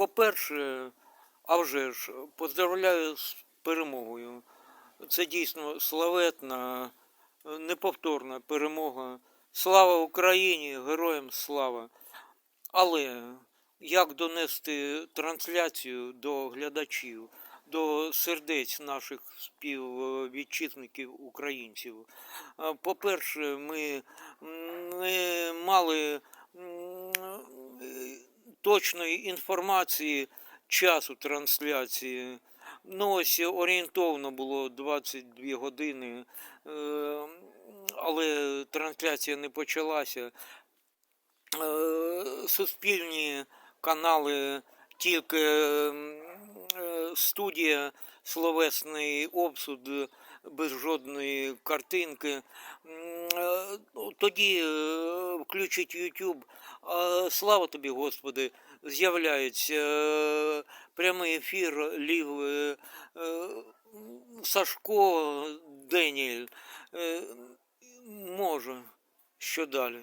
По-перше, а вже ж, поздравляю з перемогою. Це дійсно славетна, неповторна перемога. Слава Україні, героям слава. Але як донести трансляцію до глядачів, до сердець наших співвітчизників українців? По-перше, ми не мали точної інформації часу трансляції. Ну, ось орієнтовно було 22 години, е, але трансляція не почалася. Е, Суспільні канали тільки е, студія, словесний обсуд без жодної картинки. Е, ну, Тоді е, включить YouTube, слава тобі, Господи, з'являється е, прямий ефір Лів Сашко Деніель. Е, Може, що далі?